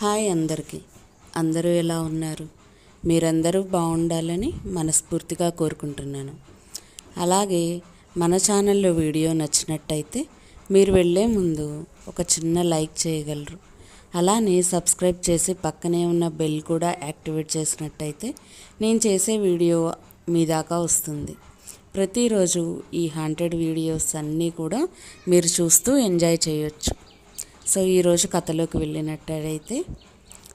Hi అందరికీ. అందరూ ఎలా ఉన్నారు? మీరందరూ బాగుండాలని మనస్ఫూర్తిగా కోరుకుంటున్నాను. అలాగే మన ఛానల్లో వీడియో నచ్చినట్టయితే మీరు వెళ్ళే ముందు ఒక చిన్న లైక్ చేయగలరు. అలానే సబ్స్క్రైబ్ చేసి పక్కనే ఉన్న బెల్ కూడా యాక్టివేట్ చేసినట్టయితే నేను చేసే వీడియో మీ దాకా వస్తుంది. ప్రతిరోజు ఈ హండ్రెడ్ వీడియోస్ అన్నీ కూడా మీరు చూస్తూ ఎంజాయ్ చేయొచ్చు. సో ఈరోజు కథలోకి వెళ్ళినట్టయితే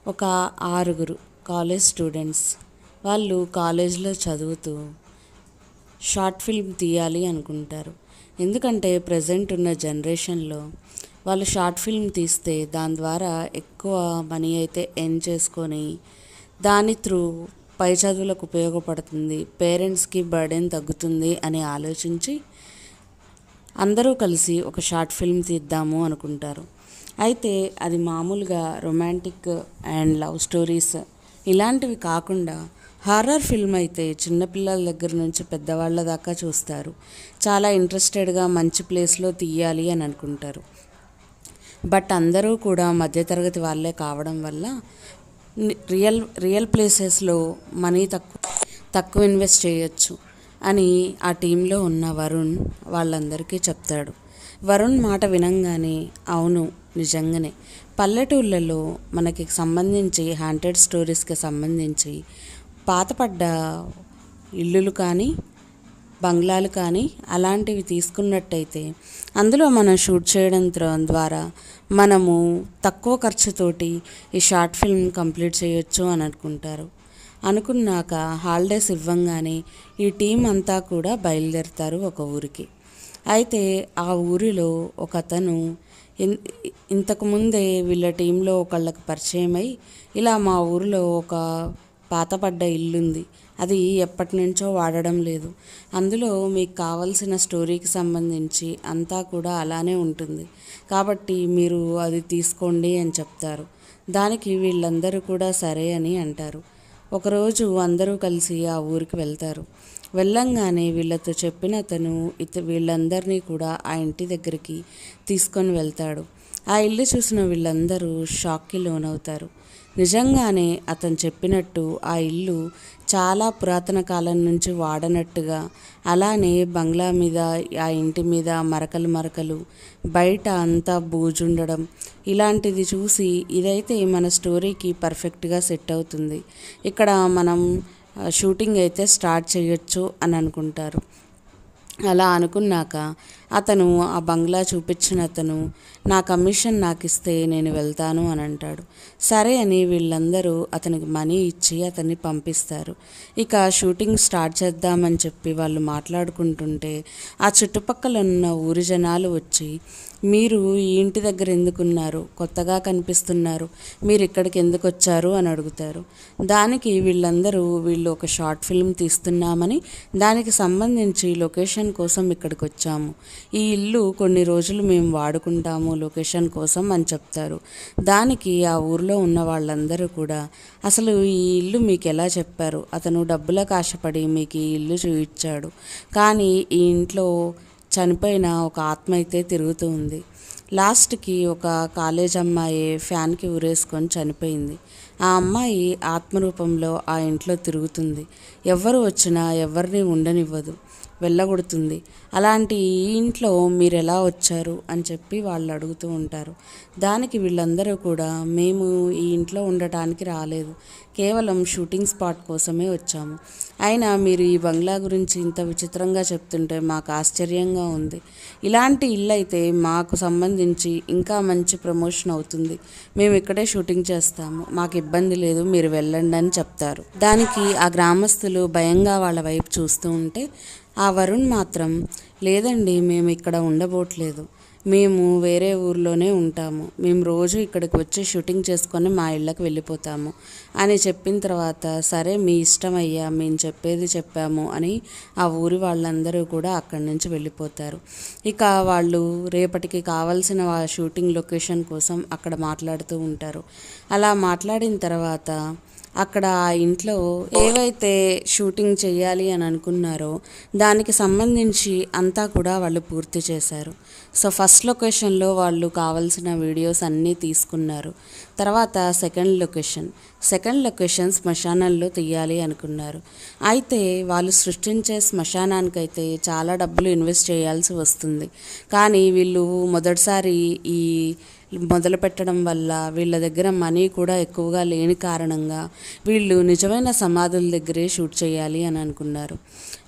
ఒక ఆరుగురు కాలేజ్ స్టూడెంట్స్ వాళ్ళు కాలేజ్లో చదువుతూ షార్ట్ ఫిల్మ్ తీయాలి అనుకుంటారు. ఎందుకంటే ప్రజెంట్ ఉన్న జనరేషన్లో వాళ్ళు షార్ట్ ఫిల్మ్ తీస్తే దాని ద్వారా ఎక్కువ మనీ అయితే ఎర్న్ చేసుకొని దాని త్రూ పై చదువులకు ఉపయోగపడుతుంది పేరెంట్స్కి బర్డెన్ తగ్గుతుంది అని ఆలోచించి అందరూ కలిసి ఒక షార్ట్ ఫిల్మ్ తీద్దాము అనుకుంటారు. అయితే అది మామూలుగా రొమాంటిక్ అండ్ లవ్ స్టోరీస్ ఇలాంటివి కాకుండా హారర్ ఫిల్మ్ అయితే చిన్నపిల్లల దగ్గర నుంచి పెద్దవాళ్ళ దాకా చూస్తారు. చాలా ఇంట్రెస్టెడ్గా మంచి ప్లేస్లో తీయాలి అని అనుకుంటారు. బట్ అందరూ కూడా మధ్యతరగతి వాళ్ళే కావడం వల్ల రియల్ రియల్ ప్లేసెస్లో మనీ తక్కువ తక్కువ ఇన్వెస్ట్ చేయొచ్చు అని ఆ టీంలో ఉన్న వరుణ్ వాళ్ళందరికీ చెప్తాడు. వరుణ్ మాట వినంగానే అవును నిజంగానే. పల్లెటూళ్ళలో మనకి సంబంధించి హ్యాంటెడ్ స్టోరీస్కి సంబంధించి పాతపడ్డ ఇల్లులు కానీ బంగ్లాలు కానీ అలాంటివి తీసుకున్నట్టయితే అందులో మనం షూట్ చేయడం ద్వారా మనము తక్కువ ఖర్చుతోటి ఈ షార్ట్ ఫిల్మ్ కంప్లీట్ చేయొచ్చు అని అనుకుంటారు. అనుకున్నాక హాలిడేస్ ఇవ్వంగానే ఈ టీం అంతా కూడా బయలుదేరుతారు ఒక ఊరికి. అయితే ఆ ఊరిలో ఒక అతను ఇంతకుముందే వీళ్ళ టీంలో ఒకళ్ళకి పరిచయం అయి ఇలా మా ఊరిలో ఒక పాతపడ్డ ఇల్లుంది. అది ఎప్పటి నుంచో వాడడం లేదు. అందులో మీకు కావలసిన స్టోరీకి సంబంధించి అంతా కూడా అలానే ఉంటుంది. కాబట్టి మీరు అది తీసుకోండి అని చెప్తారు. దానికి వీళ్ళందరూ కూడా సరే అని అంటారు. ఒకరోజు అందరూ కలిసి ఆ ఊరికి వెళ్తారు. వెళ్ళంగానే వీళ్ళతో చెప్పిన అతను ఇత వీళ్ళందరినీ కూడా ఆ ఇంటి దగ్గరికి తీసుకొని వెళ్తాడు. ఆ ఇల్లు చూసిన వీళ్ళందరూ షాక్కి లోనవుతారు. నిజంగానే అతను చెప్పినట్టు ఆ ఇల్లు చాలా పురాతన కాలం నుంచి వాడనట్టుగా అలానే బంగ్లా మీద ఆ ఇంటి మీద మరకలు మరకలు బయట అంతా బూజుండడం ఇలాంటిది చూసి ఇదైతే మన స్టోరీకి పర్ఫెక్ట్గా సెట్ అవుతుంది. ఇక్కడ మనం షూటింగ్ అయితే స్టార్ట్ చేయొచ్చు అని అనుకుంటారు. అలా అనుకున్నాక అతను ఆ బంగ్లా చూపించిన అతను నా కమిషన్ నాకు ఇస్తే నేను వెళ్తాను అని అంటాడు. సరే అని వీళ్ళందరూ అతనికి మనీ ఇచ్చి అతన్ని పంపిస్తారు. ఇక షూటింగ్ స్టార్ట్ చేద్దామని చెప్పి వాళ్ళు మాట్లాడుకుంటుంటే ఆ చుట్టుపక్కల ఉన్న ఊరి జనాలు వచ్చి మీరు ఈ ఇంటి దగ్గర ఎందుకున్నారు? కొత్తగా కనిపిస్తున్నారు. మీరు ఇక్కడికి ఎందుకు వచ్చారు అని అడుగుతారు. దానికి వీళ్ళందరూ వీళ్ళు ఒక షార్ట్ ఫిల్మ్ తీస్తున్నామని దానికి సంబంధించి లొకేషన్ కోసం ఇక్కడికి వచ్చాము ఈ ఇల్లు కొన్ని రోజులు మేము వాడుకుంటాము లొకేషన్ కోసం అని చెప్తారు. దానికి ఆ ఊర్లో ఉన్న వాళ్ళందరూ కూడా అసలు ఈ ఇల్లు మీకు ఎలా చెప్పారు? అతను డబ్బులకు ఆశపడి మీకు ఈ ఇల్లు చూపించాడు. కానీ ఈ ఇంట్లో చనిపోయిన ఒక ఆత్మ అయితే తిరుగుతూ ఉంది. లాస్ట్కి ఒక కాలేజ్ అమ్మాయి ఫ్యాన్కి ఊరేసుకొని చనిపోయింది. ఆ అమ్మాయి ఆత్మరూపంలో ఆ ఇంట్లో తిరుగుతుంది. ఎవరు వచ్చినా ఎవరిని ఉండనివ్వదు. వెళ్ళగొడుతుంది. అలాంటి ఈ ఇంట్లో మీరు ఎలా వచ్చారు అని చెప్పి వాళ్ళు అడుగుతూ ఉంటారు. దానికి వీళ్ళందరూ కూడా మేము ఈ ఇంట్లో ఉండటానికి రాలేదు. కేవలం షూటింగ్ స్పాట్ కోసమే వచ్చాము. అయినా మీరు ఈ బంగ్లా గురించి ఇంత విచిత్రంగా చెప్తుంటే మాకు ఆశ్చర్యంగా ఉంది. ఇలాంటి ఇల్లు అయితే మాకు సంబంధించి ఇంకా మంచి ప్రమోషన్ అవుతుంది. మేము ఇక్కడే షూటింగ్ చేస్తాము. మాకు ఇబ్బంది లేదు మీరు వెళ్ళండి అని చెప్తారు. దానికి ఆ గ్రామస్తులు భయంగా వాళ్ళ వైపు చూస్తూ ఉంటే ఆ వరుణ్ మాత్రం లేదండి మేము ఇక్కడ ఉండబోట్లేదు. మేము వేరే ఊర్లోనే ఉంటాము. మేము రోజు ఇక్కడికి వచ్చి షూటింగ్ చేసుకొని మా ఇళ్ళకి వెళ్ళిపోతాము. అని చెప్పిన తర్వాత సరే మీ ఇష్టం అయ్యా మేము చెప్పేది చెప్పాము అని ఆ ఊరి వాళ్ళందరూ కూడా అక్కడి నుంచి వెళ్ళిపోతారు. ఇక వాళ్ళు రేపటికి కావాల్సిన షూటింగ్ లొకేషన్ కోసం అక్కడ మాట్లాడుతూ ఉంటారు. అలా మాట్లాడిన తర్వాత అక్కడ ఆ ఇంట్లో ఏవైతే షూటింగ్ చేయాలి అని అనుకున్నారో దానికి సంబంధించి అంతా కూడా వాళ్ళు పూర్తి చేశారు. సో ఫస్ట్ లొకేషన్లో వాళ్ళు కావాల్సిన వీడియోస్ అన్నీ తీసుకున్నారు. తర్వాత సెకండ్ లొకేషన్. సెకండ్ లొకేషన్ శ్మశానంలో తీయాలి అనుకున్నారు. అయితే వాళ్ళు సృష్టించే శ్మశానానికైతే చాలా డబ్బులు ఇన్వెస్ట్ చేయాల్సి వస్తుంది. కానీ వీళ్ళు మొదటిసారి ఈ మొదలు పెట్టడం వల్ల వీళ్ళ దగ్గర మనీ కూడా ఎక్కువగా లేని కారణంగా వీళ్ళు నిజమైన సమాధుల దగ్గరే షూట్ చేయాలి అని అనుకున్నారు.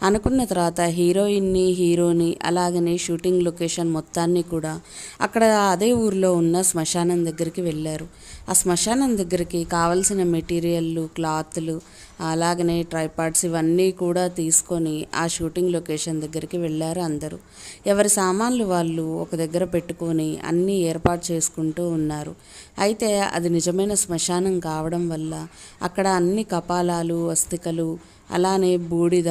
అనుకున్న తర్వాత హీరోయిన్ని హీరోని అలాగనే షూటింగ్ లొకేషన్ మొత్తాన్ని కూడా అక్కడ అదే ఊర్లో ఉన్న శ్మశానం దగ్గరికి వెళ్ళారు. ఆ శ్మశానం దగ్గరికి కావలసిన మెటీరియల్లు క్లాత్లు అలాగనే ట్రైపాడ్స్ ఇవన్నీ కూడా తీసుకొని ఆ షూటింగ్ లొకేషన్ దగ్గరికి వెళ్ళారు అందరూ. ఎవరి సామాన్లు వాళ్ళు ఒక దగ్గర పెట్టుకొని అన్నీ ఏర్పాటు చేసుకుంటూ ఉన్నారు. అయితే అది నిజమైన శ్మశానం కావడం వల్ల అక్కడ అన్ని కపాలాలు అస్థికలు అలానే బూడిద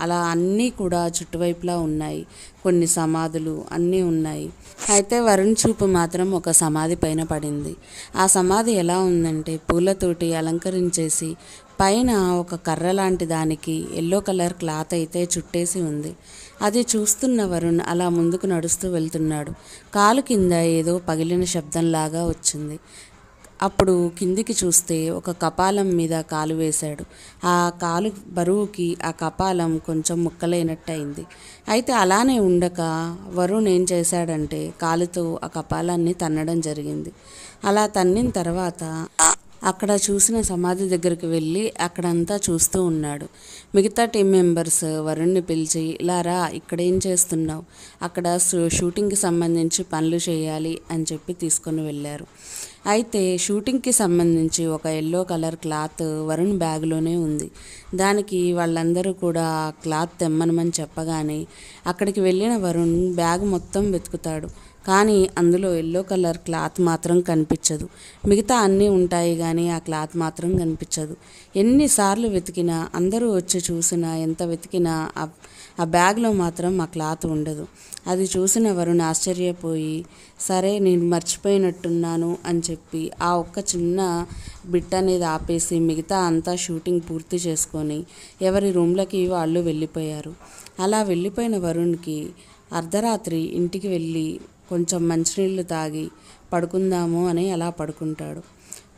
అలా అన్నీ కూడా చుట్టువైపులా ఉన్నాయి. కొన్ని సమాధులు అన్నీ ఉన్నాయి. అయితే వరుణ్ చూపు మాత్రం ఒక సమాధి పైన పడింది. ఆ సమాధి ఎలా ఉందంటే పూలతోటి అలంకరించేసి పైన ఒక కర్ర లాంటి దానికి ఎల్లో కలర్ క్లాత్ అయితే చుట్టేసి ఉంది. అది చూస్తున్న వరుణ్ అలా ముందుకు నడుస్తూ వెళ్తున్నాడు. కాలు కింద ఏదో పగిలిన శబ్దంలాగా వచ్చింది. అప్పుడు కిందికి చూస్తే ఒక కపాలం మీద కాలు వేశాడు. ఆ కాలు బరువుకి ఆ కపాలం కొంచెం ముక్కలైనట్టయింది. అయితే అలానే ఉండక వరుణ్ ఏం చేశాడంటే కాలుతో ఆ కపాలాన్ని తన్నడం జరిగింది. అలా తన్నిన తర్వాత అక్కడ చూసిన సమాధి దగ్గరికి వెళ్ళి అక్కడంతా చూస్తూ ఉన్నాడు. మిగతా టీం మెంబర్స్ వరుణ్ని పిలిచి ఇలా రా ఇక్కడ ఏం చేస్తున్నావు? అక్కడ షూటింగ్కి సంబంధించి పనులు చేయాలి అని చెప్పి తీసుకొని వెళ్ళారు. అయితే షూటింగ్కి సంబంధించి ఒక ఎల్లో కలర్ క్లాత్ వరుణ్ బ్యాగ్లోనే ఉంది. దానికి వాళ్ళందరూ కూడా క్లాత్ తెమ్మనమని చెప్పగానే అక్కడికి వెళ్ళిన వరుణ్ బ్యాగ్ మొత్తం వెతుకుతాడు. కానీ అందులో ఎల్లో కలర్ క్లాత్ మాత్రం కనిపించదు. మిగతా అన్నీ ఉంటాయి కానీ ఆ క్లాత్ మాత్రం కనిపించదు. ఎన్నిసార్లు వెతికినా అందరూ వచ్చి చూసినా ఎంత వెతికినా ఆ ఆ బ్యాగ్లో మాత్రం ఆ క్లాత్ ఉండదు. అది చూసిన వరుణ్ ఆశ్చర్యపోయి సరే నేను మర్చిపోయినట్టున్నాను అని చెప్పి ఆ ఒక్క చిన్న బిట్ అనేది ఆపేసి మిగతా అంతా షూటింగ్ పూర్తి చేసుకొని ఎవరి రూమ్లకి వాళ్ళు వెళ్ళిపోయారు. అలా వెళ్ళిపోయిన వరుణ్కి అర్ధరాత్రి ఇంటికి వెళ్ళి కొంచెం మంచినీళ్ళు తాగి పడుకుందాము అని అలా పడుకుంటాడు.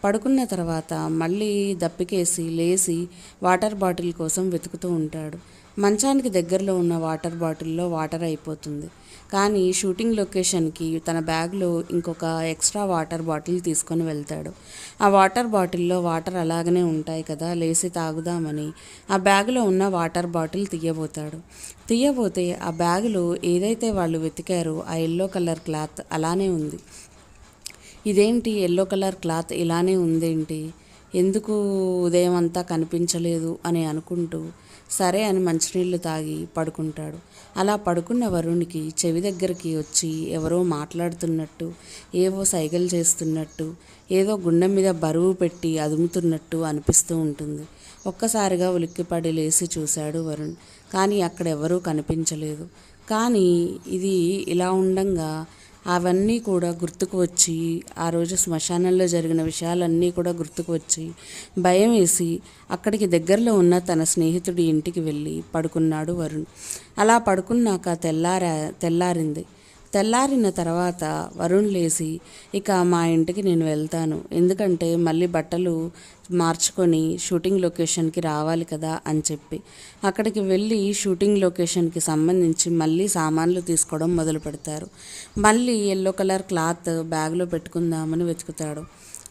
పడుకున్న తర్వాత మళ్ళీ దప్పికేసి లేచి వాటర్ బాటిల్ కోసం వెతుకుతూ ఉంటాడు. మంచానికి దగ్గరలో ఉన్న వాటర్ బాటిల్లో వాటర్ అయిపోతుంది. కానీ షూటింగ్ లొకేషన్కి తన బ్యాగ్లో ఇంకొక ఎక్స్ట్రా వాటర్ బాటిల్ తీసుకొని వెళ్తాడు. ఆ వాటర్ బాటిల్లో వాటర్ అలాగనే ఉంటాయి కదా లేసి తాగుదామని ఆ బ్యాగ్లో ఉన్న వాటర్ బాటిల్ తీయబోతాడు. తీయబోతే ఆ బ్యాగులో ఏదైతే వాళ్ళు వెతికారో ఆ ఎల్లో కలర్ క్లాత్ అలానే ఉంది. ఇదేంటి ఎల్లో కలర్ క్లాత్ ఇలానే ఉందేంటి? ఎందుకు ఉదయం అంతా కనిపించలేదు అని అనుకుంటూ సరే అని మంచినీళ్ళు తాగి పడుకుంటాడు. అలా పడుకున్న వరుణ్కి చెవి దగ్గరికి వచ్చి ఎవరో మాట్లాడుతున్నట్టు ఏవో సైగలు చేస్తున్నట్టు ఏదో గుండె మీద బరువు పెట్టి అదుముతున్నట్టు అనిపిస్తూ ఉంటుంది. ఒక్కసారిగా ఉలిక్కిపడి లేచి చూశాడు వరుణ్. కానీ అక్కడ ఎవరూ కనిపించలేదు. కానీ ఇది ఇలా ఉండంగా అవన్నీ కూడా గుర్తుకు వచ్చి ఆ రోజు శ్మశానంలో జరిగిన విషయాలన్నీ కూడా గుర్తుకు వచ్చి భయం వేసి అక్కడికి దగ్గరలో ఉన్న తన స్నేహితుడి ఇంటికి వెళ్ళి పడుకున్నాడు వరుణ్. అలా పడుకున్నాక తెల్లారా తెల్లారింది. తెల్లారిన తర్వాత వరుణ్ లేచి ఇక మా ఇంటికి నేను వెళ్తాను. ఎందుకంటే మళ్ళీ బట్టలు మార్చుకొని షూటింగ్ లొకేషన్కి రావాలి కదా అని చెప్పి. అక్కడికి వెళ్ళి షూటింగ్ లొకేషన్కి సంబంధించి మళ్ళీ సామాన్లు తీసుకోవడం మొదలు పెడతారు. మళ్ళీ ఎల్లో కలర్ క్లాత్ బ్యాగ్లో పెట్టుకుందామని వెతుకుతాడు.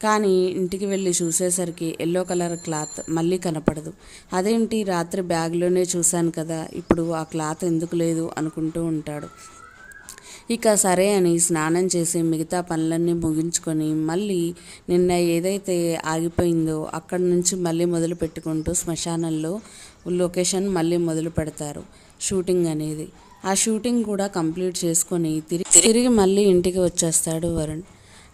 కానీ ఇంటికి వెళ్ళి చూసేసరికి ఎల్లో కలర్ క్లాత్ మళ్ళీ కనపడదు. అదేంటి? రాత్రి బ్యాగ్లోనే చూశాను కదా. ఇప్పుడు ఆ క్లాత్ ఎందుకు లేదు? అనుకుంటూ ఉంటాడు. ఇక సరే అని స్నానం చేసి మిగతా పనులన్నీ ముగించుకొని మళ్ళీ నిన్న ఏదైతే ఆగిపోయిందో అక్కడి నుంచి మళ్ళీ మొదలు పెట్టుకుంటూ శ్మశానంలో లొకేషన్ మళ్ళీ మొదలు పెడతారు షూటింగ్ అనేది. ఆ షూటింగ్ కూడా కంప్లీట్ చేసుకొని తిరిగి తిరిగి మళ్ళీ ఇంటికి వచ్చేస్తాడు వరుణ్.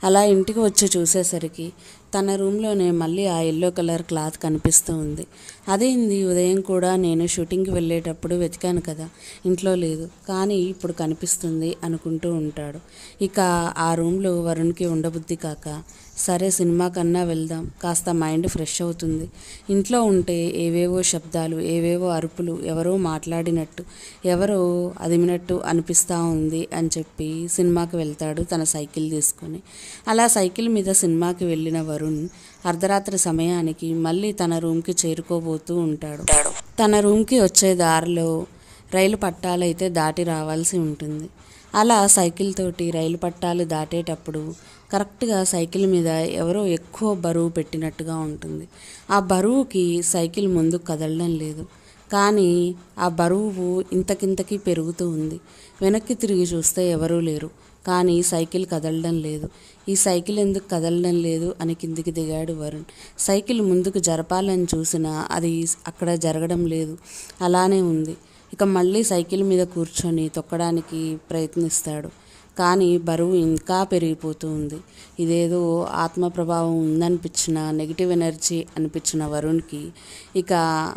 అలా ఇంటికి వచ్చి చూసేసరికి తన రూమ్లోనే మళ్ళీ ఆ ఎల్లో కలర్ క్లాత్ కనిపిస్తూ ఉంది. అదేంది ఉదయం కూడా నేను షూటింగ్కి వెళ్ళేటప్పుడు వెతికాను కదా ఇంట్లో లేదు. కానీ ఇప్పుడు కనిపిస్తుంది అనుకుంటూ ఉంటాడు. ఇక ఆ రూమ్లో వరుణ్కి ఉండబుద్ధి కాక సరే సినిమా కన్నా వెళ్దాం. కాస్త మైండ్ ఫ్రెష్ అవుతుంది. ఇంట్లో ఉంటే ఏవేవో శబ్దాలు ఏవేవో అరుపులు ఎవరో మాట్లాడినట్టు ఎవరో అదిమినట్టు అనిపిస్తూ ఉంది అని చెప్పి సినిమాకి వెళ్తాడు తన సైకిల్ తీసుకొని. అలా సైకిల్ మీద సినిమాకి వెళ్ళిన వరుణ్ అర్ధరాత్రి సమయానికి మళ్ళీ తన రూమ్కి చేరుకోబోతూ ఉంటాడు. తన రూమ్కి వచ్చే దారిలో రైలు పట్టాలైతే దాటి రావాల్సి ఉంటుంది. అలా సైకిల్ తోటి రైలు పట్టాలు దాటేటప్పుడు కరెక్ట్గా సైకిల్ మీద ఎవరో ఎక్కువ బరువు పెట్టినట్టుగా ఉంటుంది. ఆ బరువుకి సైకిల్ ముందు కదలడం లేదు. కానీ ఆ బరువు ఇంతకింతకి పెరుగుతూ ఉంది. వెనక్కి తిరిగి చూస్తే ఎవరూ లేరు. కానీ సైకిల్ కదలడం లేదు. ఈ సైకిల్ ఎందుకు కదలడం లేదు అని కిందికి దిగాడు వరుణ్. సైకిల్ ముందుకు జరపాలని చూసినా అది అక్కడ జరగడం లేదు. అలానే ఉంది. ఇక మళ్ళీ సైకిల్ మీద కూర్చొని తొక్కడానికి ప్రయత్నిస్తాడు. కానీ బరువు ఇంకా పెరిగిపోతూ ఉంది ఇదేదో ఆత్మ ప్రభావం ఉందనిపించిన నెగిటివ్ ఎనర్జీ అనిపించిన వరుణ్కి ఇక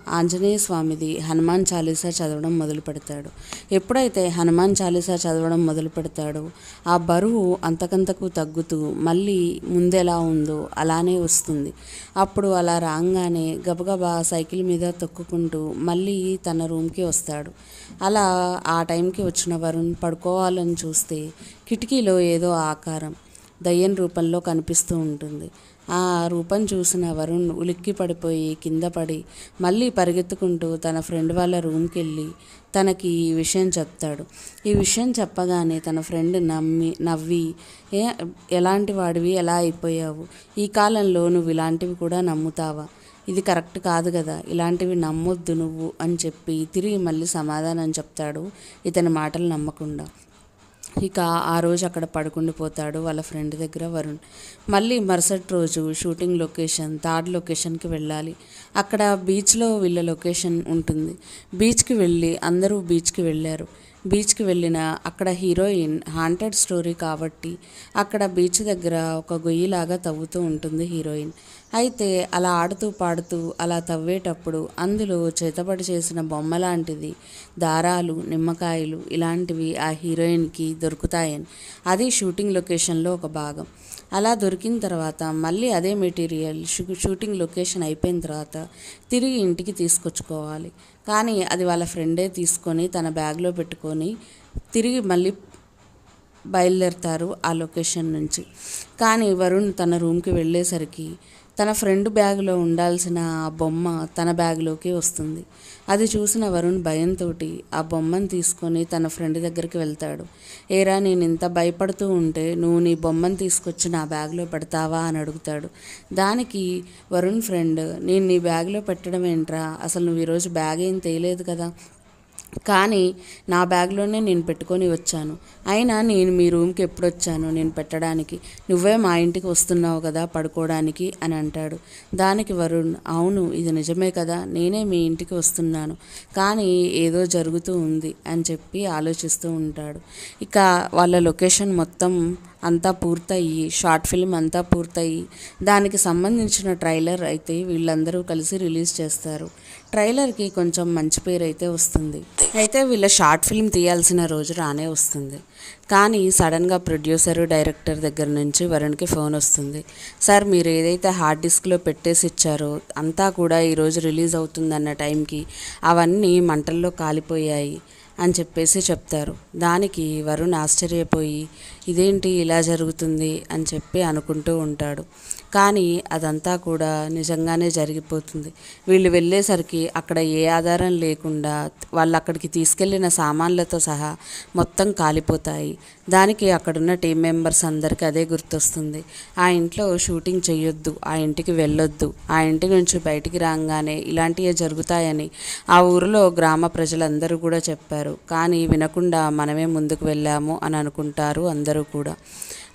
ఆంజనేయ స్వామిది హనుమాన్ చాలీసా చదవడం మొదలు పెడతాడు. ఎప్పుడైతే హనుమాన్ చాలీసా చదవడం మొదలు పెడతాడో ఆ బరువు అంతకంతకు తగ్గుతూ మళ్ళీ ముందెలా ఉందో అలానే వస్తుంది. అప్పుడు అలా రాగానే గబగబా సైకిల్ మీద తొక్కుకుంటూ మళ్ళీ తన రూమ్కి వస్తాడు. అలా ఆ టైంకి వచ్చిన వరుణ్ పడుకోవాలని చూస్తే కిటికీలో ఏదో ఆకారం దయ్యం రూపంలో కనిపిస్తూ ఉంటుంది. ఆ రూపం చూసిన వరుణ్ ఉలిక్కి పడిపోయి కింద పడి మళ్ళీ పరిగెత్తుకుంటూ తన ఫ్రెండ్ వాళ్ళ రూమ్కి వెళ్ళి తనకి ఈ విషయం చెప్తాడు. ఈ విషయం చెప్పగానే తన ఫ్రెండ్ నమ్మి నవ్వి ఏ ఎలాంటి వాడివి? ఎలా అయిపోయావు? ఈ కాలంలో నువ్వు ఇలాంటివి కూడా నమ్ముతావా? ఇది కరెక్ట్ కాదు కదా. ఇలాంటివి నమ్మొద్దు నువ్వు అని చెప్పి తిరిగి మళ్ళీ సమాధానం చెప్తాడు ఇతని మాటలు నమ్మకుండా. ఇక ఆ రోజు అక్కడ పడుకుండిపోతాడు వాళ్ళ ఫ్రెండ్ దగ్గర వరుణ్. మళ్ళీ మరుసటి రోజు షూటింగ్ లొకేషన్ థర్డ్ లొకేషన్కి వెళ్ళాలి. అక్కడ బీచ్లో వీళ్ళ లొకేషన్ ఉంటుంది. బీచ్కి వెళ్ళి అందరూ బీచ్కి వెళ్ళారు. బీచ్కి వెళ్ళిన అక్కడ హీరోయిన్ హాంటెడ్ స్టోరీ కాబట్టి అక్కడ బీచ్ దగ్గర ఒక గొయ్యిలాగా తవ్వుతూ ఉంటుంది హీరోయిన్. అయితే అలా ఆడుతూ పాడుతూ అలా తవ్వేటప్పుడు అందులో చేతబడి చేసిన బొమ్మ లాంటిది దారాలు నిమ్మకాయలు ఇలాంటివి ఆ హీరోయిన్కి దొరుకుతాయని. అది షూటింగ్ లొకేషన్లో ఒక భాగం. అలా దొరికిన తర్వాత మళ్ళీ అదే మెటీరియల్ షూ- షూటింగ్ లొకేషన్ అయిపోయిన తర్వాత తిరిగి ఇంటికి తీసుకొచ్చుకోవాలి. కానీ అది వాళ్ళ ఫ్రెండే తీసుకొని తన బ్యాగ్లో పెట్టుకొని తిరిగి మళ్ళీ బయలుదేరుతారు ఆ లొకేషన్ నుంచి. కానీ వరుణ్ తన రూమ్కి వెళ్ళేసరికి తన ఫ్రెండ్ బ్యాగ్లో ఉండాల్సిన ఆ బొమ్మ తన బ్యాగ్లోకి వస్తుంది. అది చూసిన వరుణ్ భయంతో ఆ బొమ్మను తీసుకొని తన ఫ్రెండ్ దగ్గరికి వెళ్తాడు. ఏరా నేను ఇంత భయపడుతూ ఉంటే నువ్వు నీ బొమ్మను తీసుకొచ్చి నా బ్యాగ్లో పెడతావా అని అడుగుతాడు. దానికి వరుణ్ ఫ్రెండ్ నేను నీ బ్యాగ్లో పెట్టడం ఏంట్రా? అసలు నువ్వు ఈరోజు బ్యాగ్ ఏం తేలేదు కదా? కానీ నా బ్యాగ్లోనే నేను పెట్టుకొని వచ్చాను. అయినా నేను మీ రూమ్కి ఎప్పుడు వచ్చాను నేను పెట్టడానికి. నువ్వే మా ఇంటికి వస్తున్నావు కదా పడుకోవడానికి అని అంటాడు. దానికి వరుణ్ అవును ఇది నిజమే కదా నేనే మీ ఇంటికి వస్తున్నాను. కానీ ఏదో జరుగుతూ ఉంది అని చెప్పి ఆలోచిస్తూ ఉంటాడు. ఇక వాళ్ళ లొకేషన్ మొత్తం అంతా పూర్తయి షార్ట్ ఫిల్మ్ అంతా పూర్తయి దానికి సంబంధించిన ట్రైలర్ అయితే వీళ్ళందరూ కలిసి రిలీజ్ చేస్తారు. ట్రైలర్కి కొంచెం మంచి పేరు అయితే వస్తుంది. అయితే వీళ్ళ షార్ట్ ఫిల్మ్ తీయాల్సిన రోజు రానే వస్తుంది. కానీ సడన్గా ప్రొడ్యూసర్ డైరెక్టర్ దగ్గర నుంచి వరుణ్కి ఫోన్ వస్తుంది. సార్ మీరు ఏదైతే హార్డ్ డిస్క్లో పెట్టేసి ఇచ్చారో అంతా కూడా ఈరోజు రిలీజ్ అవుతుందన్న టైంకి అవన్నీ మంటల్లో కాలిపోయాయి. అని చెప్పేసి చెప్తారు. దానికి వరుణ్ ఆశ్చర్యపోయి ఇదేంటి ఇలా జరుగుతుంది? అని చెప్పి అనుకుంటూ ఉంటాడు. కానీ అదంతా కూడా నిజంగానే జరిగిపోతుంది. వీళ్ళు వెళ్ళేసరికి అక్కడ ఏ ఆధారం లేకుండా వాళ్ళు అక్కడికి తీసుకెళ్ళిన సామాన్లతో సహా మొత్తం కాలిపోతాయి. దానికి అక్కడున్న టీం మెంబర్స్ అందరికీ అదే గుర్తొస్తుంది. ఆ ఇంట్లో షూటింగ్ చేయొద్దు ఆ ఇంటికి వెళ్ళొద్దు ఆ ఇంటి నుంచి బయటికి రాగానే ఇలాంటివే జరుగుతాయని ఆ ఊరిలో గ్రామ ప్రజలందరూ కూడా చెప్పారు. కానీ వినకుండా మనమే ముందుకు వెళ్ళాము అని అనుకుంటారు అందరూ కూడా.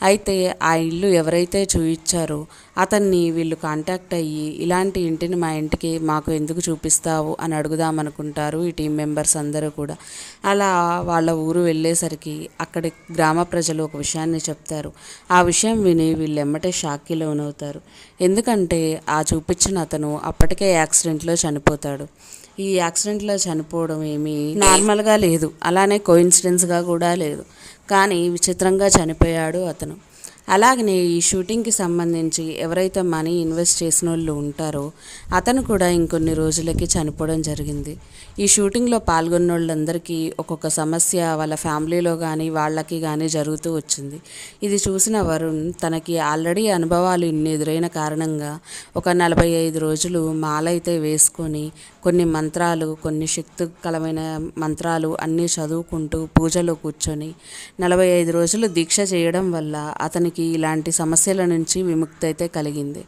అయితే ఆ ఇల్లు ఎవరైతే చూయించారో అతన్ని వీళ్ళు కాంటాక్ట్ అయ్యి ఇలాంటి ఇంటిని మా ఇంటికి మాకు ఎందుకు చూపిస్తావు? అని అడుగుదామనుకుంటారు ఈ టీం మెంబర్స్ అందరూ కూడా. అలా వాళ్ళ ఊరు వెళ్ళేసరికి అక్కడి గ్రామ ప్రజలు ఒక విషయాన్ని చెప్తారు. ఆ విషయం విని వీళ్ళు ఎమ్మటే షాక్కి లోనవుతారు ఎందుకంటే ఆ చూపించిన అతను అప్పటికే యాక్సిడెంట్లో చనిపోతాడు. ఈ యాక్సిడెంట్లో చనిపోవడం ఏమీ నార్మల్గా లేదు. అలానే కోయిన్సిడెన్స్గా కూడా లేదు. కానీ విచిత్రంగా చనిపోయాడు అతను. అలాగనే ఈ షూటింగ్కి సంబంధించి ఎవరైతే మనీ ఇన్వెస్ట్ చేసిన వాళ్ళు ఉంటారో అతను కూడా ఇంకొన్ని రోజులకి చనిపోవడం జరిగింది. ఈ షూటింగ్లో పాల్గొన్న వాళ్ళందరికీ ఒక్కొక్క సమస్య వాళ్ళ ఫ్యామిలీలో కానీ వాళ్ళకి కానీ జరుగుతూ వచ్చింది. ఇది చూసిన వరుణ్ తనకి ఆల్రెడీ అనుభవాలు ఇన్ని ఎదురైన కారణంగా ఒక నలభై ఐదు రోజులు మాలైతే వేసుకొని కొన్ని మంత్రాలు కొన్ని శక్తికలమైన మంత్రాలు అన్నీ చదువుకుంటూ పూజలో కూర్చొని నలభై ఐదు రోజులు దీక్ష చేయడం వల్ల అతనికి ఇలాంటి సమస్యల నుంచి విముక్తి అయితే కలిగింది.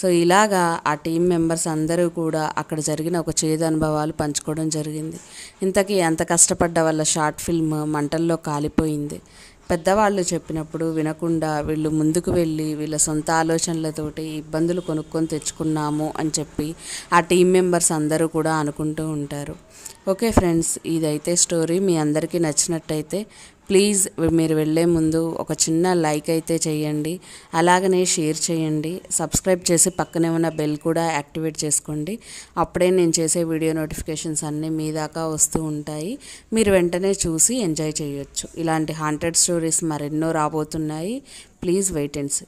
సో ఇలాగా ఆ టీం మెంబర్స్ అందరూ కూడా అక్కడ జరిగిన ఒక చేదు అనుభవాలు పంచుకోవడం జరిగింది. ఇంతకీ ఎంత కష్టపడ్డ వాళ్ళ షార్ట్ ఫిల్మ్ మంటల్లో కాలిపోయింది. పెద్దవాళ్ళు చెప్పినప్పుడు వినకుండా వీళ్ళు ముందుకు వెళ్ళి వీళ్ళ సొంత ఆలోచనలతోటి ఇబ్బందులు కొనుక్కొని తెచ్చుకున్నాము అని చెప్పి ఆ టీం మెంబర్స్ అందరూ కూడా అనుకుంటూ ఉంటారు. ఓకే ఫ్రెండ్స్ ఇదైతే స్టోరీ. మీ అందరికీ నచ్చినట్టయితే ప్లీజ్ మీరు వెళ్ళే ముందు ఒక చిన్న లైక్ అయితే చేయండి. అలాగనే షేర్ చేయండి. సబ్స్క్రైబ్ చేసి పక్కనే ఉన్న బెల్ కూడా యాక్టివేట్ చేసుకోండి. అప్పుడే నేను చేసే వీడియో నోటిఫికేషన్స్ అన్నీ మీ దాకా వస్తూ ఉంటాయి. మీరు వెంటనే చూసి ఎంజాయ్ చేయొచ్చు. ఇలాంటి హాంటెడ్ స్టోరీస్ మరెన్నో రాబోతున్నాయి. Please wait and see.